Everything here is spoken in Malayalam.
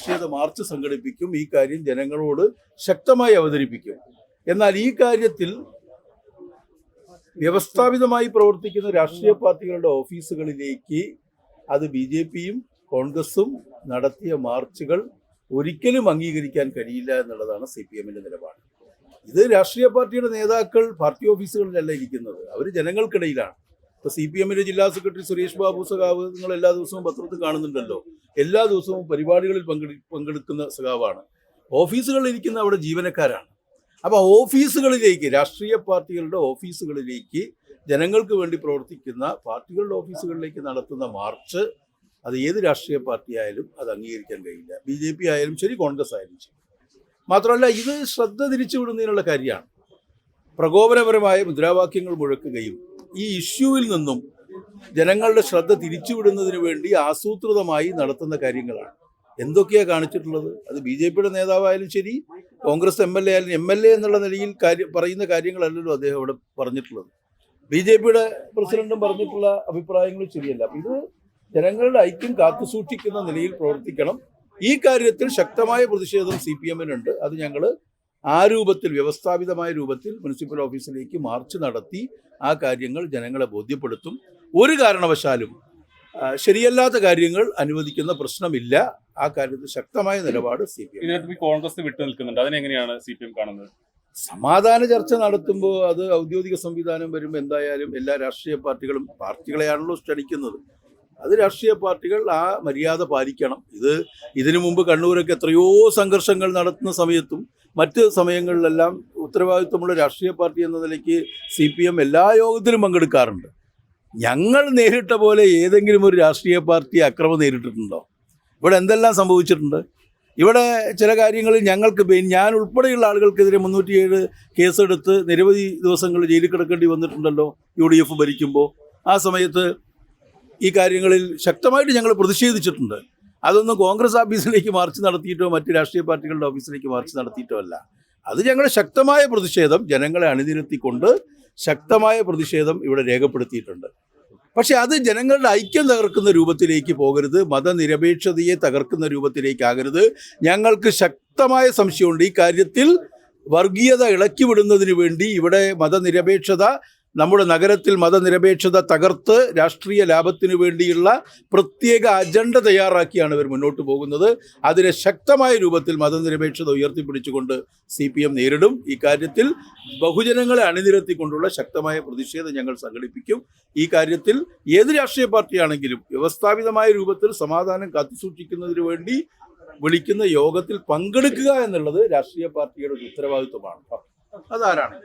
പ്രതിഷേധ മാർച്ച് സംഘടിപ്പിക്കും. ഈ കാര്യം ജനങ്ങളോട് ശക്തമായി അവതരിപ്പിക്കും. എന്നാൽ ഈ കാര്യത്തിൽ വ്യവസ്ഥാപിതമായി പ്രവർത്തിക്കുന്ന രാഷ്ട്രീയ പാർട്ടികളുടെ ഓഫീസുകളിലേക്ക് അത് ബി ജെ പിയും കോൺഗ്രസും നടത്തിയ മാർച്ചുകൾ ഒരിക്കലും അംഗീകരിക്കാൻ കഴിയില്ല എന്നുള്ളതാണ് സി പി എമ്മിന്റെ നിലപാട്. ഇത് രാഷ്ട്രീയ പാർട്ടിയുടെ നേതാക്കൾ പാർട്ടി ഓഫീസുകളിലല്ല ഇരിക്കുന്നത്. അവർ ജനങ്ങൾക്കിടയിലാണ്. ഇപ്പൊ സി പി എമ്മിന്റെ ജില്ലാ സെക്രട്ടറി സുരേഷ് ബാബു സഖാവ് നിങ്ങൾ എല്ലാ ദിവസവും പത്രത്തിൽ കാണുന്നുണ്ടല്ലോ. എല്ലാ ദിവസവും പരിപാടികളിൽ പങ്കെടു പങ്കെടുക്കുന്ന സഖാവാണ്. ഓഫീസുകളിൽ ഇരിക്കുന്ന അവിടെ ജീവനക്കാരാണ്. അപ്പൊ ഓഫീസുകളിലേക്ക് രാഷ്ട്രീയ പാർട്ടികളുടെ ഓഫീസുകളിലേക്ക് ജനങ്ങൾക്ക് വേണ്ടി പ്രവർത്തിക്കുന്ന പാർട്ടികളുടെ ഓഫീസുകളിലേക്ക് നടത്തുന്ന മാർച്ച് അത് ഏത് രാഷ്ട്രീയ പാർട്ടി ആയാലും അത് അംഗീകരിക്കാൻ കഴിയില്ല. ബി ജെ പി ആയാലും ശരി കോൺഗ്രസ് ആയാലും ശരി. മാത്രമല്ല ഇത് ശ്രദ്ധ തിരിച്ചുവിടുന്നതിനുള്ള കാര്യമാണ്. പ്രകോപനപരമായ മുദ്രാവാക്യങ്ങൾ മുഴക്കുകയും ഈ ഇഷ്യൂവിൽ നിന്നും ജനങ്ങളുടെ ശ്രദ്ധ തിരിച്ചുവിടുന്നതിന് വേണ്ടി ആസൂത്രിതമായി നടത്തുന്ന കാര്യങ്ങളാണ്. എന്തൊക്കെയാണ് കാണിച്ചിട്ടുള്ളത്? അത് ബി ജെ പിയുടെ നേതാവായാലും ശരി കോൺഗ്രസ് എം എൽ എ ആയാലും എം എൽ എ എന്നുള്ള നിലയിൽ കാര്യം പറയുന്ന കാര്യങ്ങളല്ലല്ലോ അദ്ദേഹം ഇവിടെ പറഞ്ഞിട്ടുള്ളത്. ബി ജെ പിയുടെ പ്രസിഡന്റും പറഞ്ഞിട്ടുള്ള അഭിപ്രായങ്ങൾ ശരിയല്ല. ഇത് ജനങ്ങളുടെ ഐക്യം കാത്തുസൂക്ഷിക്കുന്ന നിലയിൽ പ്രവർത്തിക്കണം. ഈ കാര്യത്തിൽ ശക്തമായ പ്രതിഷേധം സി പി എമ്മിനുണ്ട്. അത് ഞങ്ങൾ ആ രൂപത്തിൽ വ്യവസ്ഥാപിതമായ രൂപത്തിൽ മുനിസിപ്പൽ ഓഫീസിലേക്ക് മാർച്ച് നടത്തി ആ കാര്യങ്ങൾ ജനങ്ങളെ ബോധ്യപ്പെടുത്തും. ഒരു കാരണവശാലും ശരിയല്ലാത്ത കാര്യങ്ങൾ അനുവദിക്കുന്ന പ്രശ്നമില്ല. ആ കാര്യത്തിൽ ശക്തമായ നിലപാട് സി പി എം കോൺഗ്രസ് വിട്ടു നിൽക്കുന്നുണ്ട്. അതിനെങ്ങനെയാണ് സി പി എം കാണുന്നത്? സമാധാന ചർച്ച നടത്തുമ്പോൾ അത് ഔദ്യോഗിക സംവിധാനം വരുമ്പോൾ എന്തായാലും എല്ലാ രാഷ്ട്രീയ പാർട്ടികളും പാർട്ടികളെയാണല്ലോ ക്ഷണിക്കുന്നത് അത് രാഷ്ട്രീയ പാർട്ടികൾ ആ മര്യാദ പാലിക്കണം. ഇത് ഇതിനു മുമ്പ് കണ്ണൂരൊക്കെ എത്രയോ സംഘർഷങ്ങൾ നടത്തുന്ന സമയത്തും മറ്റ് സമയങ്ങളിലെല്ലാം ഉത്തരവാദിത്വമുള്ള രാഷ്ട്രീയ പാർട്ടി എന്ന നിലയ്ക്ക് സി പി എം എല്ലാ യോഗത്തിലും പങ്കെടുക്കാറുണ്ട്. ഞങ്ങൾ നേരിട്ട പോലെ ഏതെങ്കിലും ഒരു രാഷ്ട്രീയ പാർട്ടി അക്രമം നേരിട്ടിട്ടുണ്ടോ? ഇവിടെ എന്തെല്ലാം സംഭവിച്ചിട്ടുണ്ട്? ഇവിടെ ചില കാര്യങ്ങളിൽ ഞങ്ങൾക്ക് ഞാൻ ഉൾപ്പെടെയുള്ള ആളുകൾക്കെതിരെ മുന്നൂറ്റിയേഴ് കേസെടുത്ത് നിരവധി ദിവസങ്ങൾ ജയിലിൽ കിടക്കേണ്ടി വന്നിട്ടുണ്ടല്ലോ യു ഡി എഫ് ഭരിക്കുമ്പോൾ. ആ സമയത്ത് ഈ കാര്യങ്ങളിൽ ശക്തമായിട്ട് ഞങ്ങൾ പ്രതിഷേധിച്ചിട്ടുണ്ട്. അതൊന്നും കോൺഗ്രസ് ഓഫീസിലേക്ക് മാർച്ച് നടത്തിയിട്ടോ മറ്റ് രാഷ്ട്രീയ പാർട്ടികളുടെ ഓഫീസിലേക്ക് മാർച്ച് നടത്തിയിട്ടോ അല്ല. അത് ഞങ്ങൾ ശക്തമായ പ്രതിഷേധം ജനങ്ങളെ അണിനിരത്തിക്കൊണ്ട് ശക്തമായ പ്രതിഷേധം ഇവിടെ രേഖപ്പെടുത്തിയിട്ടുണ്ട്. പക്ഷേ അത് ജനങ്ങളുടെ ഐക്യം തകർക്കുന്ന രൂപത്തിലേക്ക് പോകരുത് മതനിരപേക്ഷതയെ തകർക്കുന്ന രൂപത്തിലേക്കാകരുത്. ഞങ്ങൾക്ക് ശക്തമായ സംശയമുണ്ട്. ഈ കാര്യത്തിൽ വർഗീയത ഇളക്കിവിടുന്നതിന് വേണ്ടി ഇവിടെ മതനിരപേക്ഷത നമ്മുടെ നഗരത്തിൽ മതനിരപേക്ഷത തകർത്ത് രാഷ്ട്രീയ ലാഭത്തിനു വേണ്ടിയുള്ള പ്രത്യേക അജണ്ട തയ്യാറാക്കിയാണ് ഇവർ മുന്നോട്ട് പോകുന്നത്. അതിനെ ശക്തമായ രൂപത്തിൽ മതനിരപേക്ഷത ഉയർത്തിപ്പിടിച്ചുകൊണ്ട് സി പി എം നേരിടും. ഇക്കാര്യത്തിൽ കാര്യത്തിൽ ബഹുജനങ്ങളെ അണിനിരത്തിക്കൊണ്ടുള്ള ശക്തമായ പ്രതിഷേധം ഞങ്ങൾ സംഘടിപ്പിക്കും. ഈ കാര്യത്തിൽ ഏത് രാഷ്ട്രീയ പാർട്ടിയാണെങ്കിലും വ്യവസ്ഥാപിതമായ രൂപത്തിൽ സമാധാനം കാത്തുസൂക്ഷിക്കുന്നതിന് വേണ്ടി വിളിക്കുന്ന യോഗത്തിൽ പങ്കെടുക്കുക എന്നുള്ളത് രാഷ്ട്രീയ പാർട്ടിയുടെ ഉത്തരവാദിത്വമാണ്. അതാരാണ്?